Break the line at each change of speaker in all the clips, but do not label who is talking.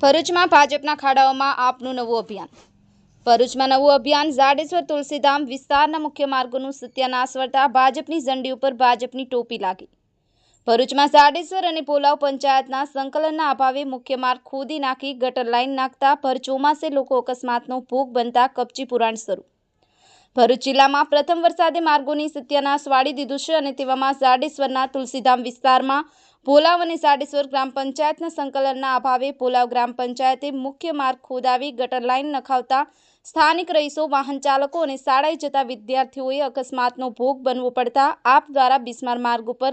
ભરૂચમાં ભાજપના ખાડાઓમાં આપનું નવું અભિયાન. ભરૂચમાં નવું અભિયાન જાડેશ્વર તુલસીધામ વિસ્તારના મુખ્ય માર્ગોનું સત્યાનાશ વર્તા ભાજપની ઝંડી ઉપર ભાજપની ટોપી લાગી. ભરૂચમાં જાડેશ્વર અને પોલાવ પંચાયતના સંકલનના અભાવે મુખ્ય માર્ગ ખોદી નાખી ગટર લાઈન નાખતા ભર ચોમાસે લોકો અકસ્માતનો ભોગ બનતા કપચી પુરાણ શરૂ. ભરૂચ જિલ્લામાં પ્રથમ વરસાદે માર્ગોની સત્યાનાશ વાળી દીધું છે અને તેવામાં જાડેશ્વરના તુલસીધામ વિસ્તારમાં ભોલાવ અને સાડેશ્વર ગ્રામ પંચાયતના સંકલનના અભાવે પોલાવ ગ્રામ પંચાયતે મુખ્ય માર્ગ ખોદાવી ગટર લાઈન નખાવતા સ્થાનિક રહીશો, વાહન ચાલકો અને શાળાએ જતા વિદ્યાર્થીઓએ અકસ્માતનો ભોગ બનવો પડતા આપ દ્વારા બિસ્માર માર્ગ ઉપર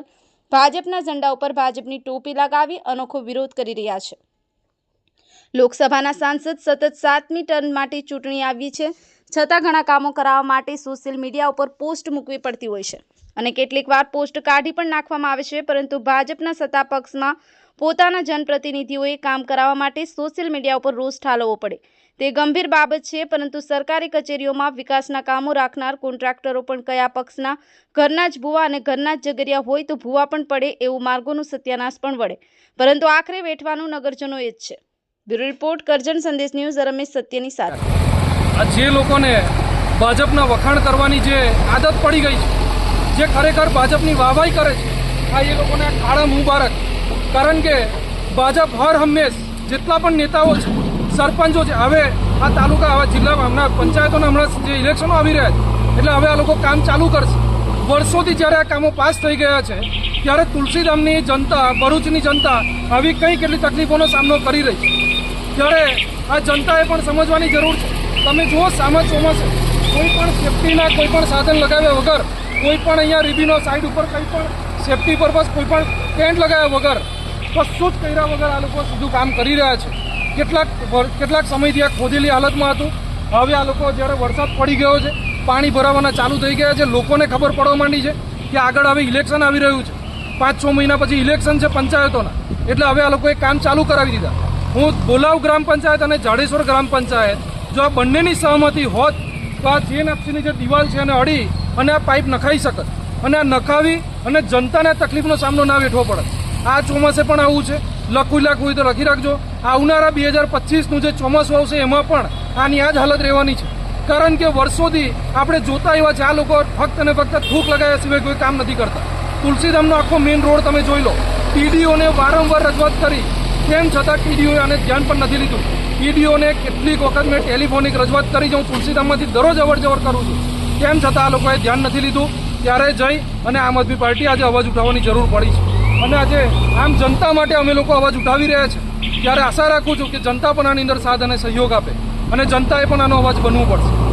ભાજપના ઝંડા ઉપર ભાજપની ટોપી લગાવી અનોખો વિરોધ કરી રહ્યા છે. લોકસભાના સાંસદ સતત સાતમી ટર્મ માટે ચૂંટણી આવી છે. છતાં ઘણા કામો કરાવવા માટે સોશિયલ મીડિયા ઉપર પોસ્ટ મૂકવી પડતી હોય છે. અને કેટલીક વાર પોસ્ટ કાઢી પણ નાખવામાં આવે છે, પરંતુ ભાજપના સત્તા પક્ષમાં પોતાના જનપ્રતિનિધિઓએ કામ કરાવવા માટે સોશિયલ મીડિયા ઉપર રોષ ઠાલવવો પડે. તે ગંભીર બાબત છે, પરંતુ સરકારી કચેરીઓમાં વિકાસના કામો રાખનાર કોન્ટ્રાક્ટરો પણ કયા પક્ષના ઘરના જ ભૂવા અને ઘરના જ જગરિયા હોય તો ભૂવા પણ પડે એવું માર્ગોનું સત્યાનાશ પણ વળે. પરંતુ આખરે વેઠવાનું નગરજનો એ જ છે. બ્યુરો રિપોર્ટ કરજણ સંદેશ ન્યૂઝ રમેશ સત્યની સાથે.
જે લોકોને ભાજપના વખાણ કરવાની જે આદત પડી ગઈ છે, જે ખરેખર ભાજપની વાહવાઈ કરે છે, આ એ લોકોને કાળા મુબારક. કારણ કે ભાજપ હર હંમેશ જેટલા પણ નેતાઓ છે, સરપંચો છે, હવે આ તાલુકા, આવા જિલ્લામાં હમણાં પંચાયતોના હમણાં જે ઇલેક્શનો આવી રહ્યા છે, એટલે હવે આ લોકો કામ ચાલુ કરશે. વર્ષોથી જ્યારે આ કામો પાસ થઈ ગયા છે, ત્યારે તુલસીધામની જનતા, ભરૂચની જનતા આવી કઈ કેટલી તકલીફોનો સામનો કરી રહી છે. ત્યારે આ જનતાએ પણ સમજવાની જરૂર છે તમે જુઓ સામા ચોમાસે. કોઈ પણ સેફટીના કોઈ પણ સાધન લગાવ્યા વગર, કોઈ પણ અહીંયા રીબીનો સાઈડ ઉપર કંઈ પણ સેફટી પર્પઝ કોઈ પણ ટેન્ટ લગાવ્યા વગર, કશું જ કર્યા વગર આ લોકો સીધું કામ કરી રહ્યા છે. કેટલાક કેટલાક સમયથી આ ખોદેલી હાલતમાં હતું. હવે આ લોકો જ્યારે વરસાદ પડી ગયો છે, પાણી ભરાવાના ચાલુ થઈ ગયા છે, લોકોને ખબર પડવા માંડી છે કે આગળ હવે ઇલેક્શન આવી રહ્યું છે. પાંચ, છ મહિના પછી ઇલેક્શન છે પંચાયતોના. એટલે હવે આ લોકોએ કામ ચાલુ કરાવી દીધા. હું બોલાવ ગ્રામ પંચાયત અને જાડેશ્વર ગ્રામ પંચાયત જો આ બંનેની સહમતિ હોત, તો આ જીએનએફસીની જે દિવાલ છે એને અડી અને આ પાઇપ નખાઈ શકત અને આ નખાવી અને જનતાને તકલીફનો સામનો ના વેઠવો પડે. આ ચોમાસે પણ આવું છે. લખું લખવું હોય તો લખી રાખજો. આવનારા બે હજાર પચીસનું જે ચોમાસું આવશે, એમાં પણ આની આ જ હાલત રહેવાની છે. કારણ કે વર્ષોથી આપણે જોતા એવા છે, આ લોકો ફક્ત અને ફક્ત થૂક લગાવ્યા સિવાય કોઈ કામ નથી કરતા. તુલસીધામનો આખો મેઇન રોડ તમે જોઈ લો. ટીડીઓને વારંવાર રજૂઆત કરી તેમ છતાં ટીડીઓએ આને ધ્યાન પણ નથી લીધું? ટીડીઓને કેટલીક વખત મેં ટેલિફોનિક રજૂઆત કરી છે હું તુલસીધામમાંથી દરરોજ અવર જવર કરું છું. તેમ છતાં આ લોકોએ ધ્યાન નથી લીધું? ત્યારે જઈ અને આમ આદમી પાર્ટી આજે અવાજ ઉઠાવવાની જરૂર પડી છે. અને આજે આમ જનતા માટે અમે લોકો અવાજ ઉઠાવી રહ્યા છે. ત્યારે આશા રાખું છું કે જનતા પણ આની અંદર સાથ અને સહયોગ આપે. અને જનતાએ પણ આનો અવાજ બનવું પડશે.